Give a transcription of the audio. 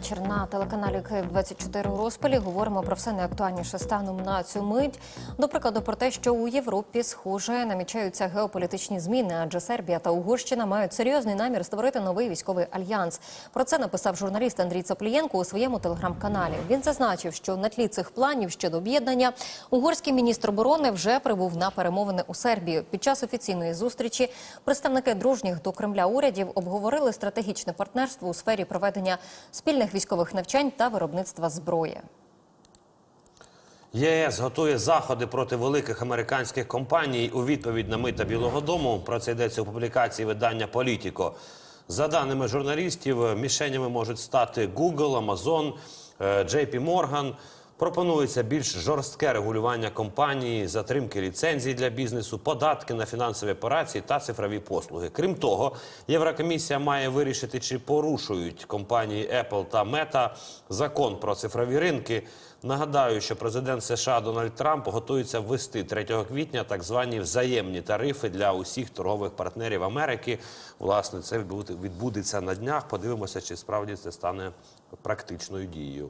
вечір на телеканалі Київ 24 у розпалі. Говоримо про все найактуальніше станом на цю мить. До прикладу, про те, що у Європі схоже намічаються геополітичні зміни, адже Сербія та Угорщина мають серйозний намір створити новий військовий альянс. Про це написав журналіст Андрій Цаплієнко у своєму телеграм-каналі. Він зазначив, що на тлі цих планів щодо об'єднання угорський міністр оборони вже прибув на перемовини у Сербію. Під час офіційної зустрічі представники дружніх до Кремля урядів обговорили стратегічне партнерство у сфері проведення спільних військових навчань та виробництва зброї. ЄС готує заходи проти великих американських компаній у відповідь на мита Білого Дому. Про це йдеться у публікації видання Політіко. За даними журналістів, мішенями можуть стати Google, Amazon, е, JP Morgan. Пропонується більш жорстке регулювання компанії, затримки ліцензій для бізнесу, податки на фінансові операції та цифрові послуги. Крім того, Єврокомісія має вирішити, чи порушують компанії Apple та Meta закон про цифрові ринки. Нагадаю, що президент США Дональд Трамп готується ввести 3 квітня так звані взаємні тарифи для усіх торгових партнерів Америки. Власне, це відбудеться на днях. Подивимося, чи справді це стане практичною дією.